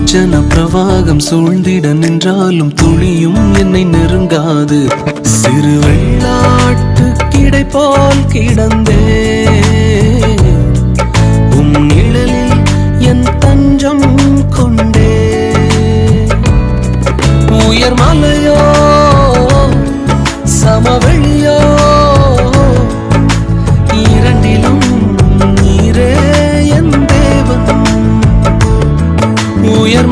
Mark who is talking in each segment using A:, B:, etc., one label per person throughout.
A: துர்ச்சன பிரவாகம் சூழ்ந்திட நின்றாலும் துளியும் என்னை நெருங்காது. சிறு வெள்ளாட்டு கிடைப்போல் கிடந்தே உயர்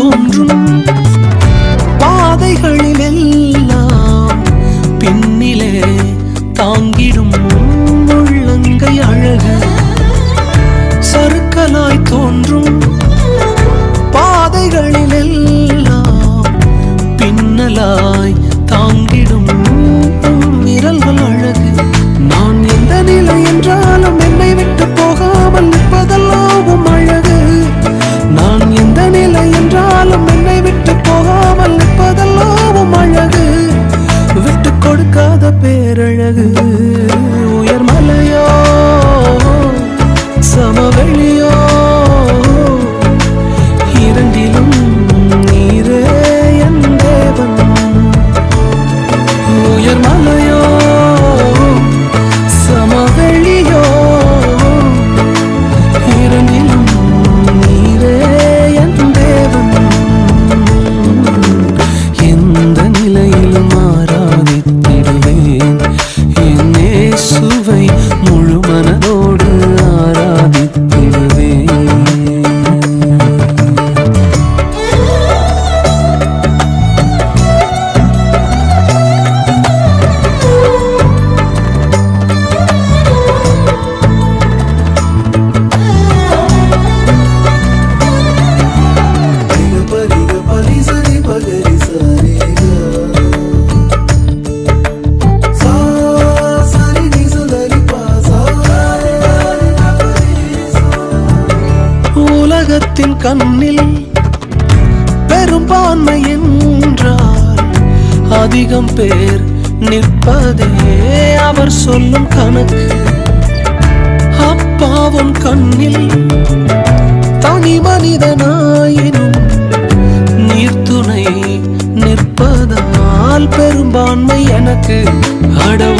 A: தோன்றும். பாதைகளில் அழகு. mind கண்ணில் பெரும்பான்மை என்றால் அதிகம் பேர் நிற்பதே அவர் சொல்லும் கணக்கு. அப்பாவும் கண்ணில் தனி மனிதனாயினும் நீர்த்துணை நிற்பதால் பெரும்பான்மை எனக்கு அடவு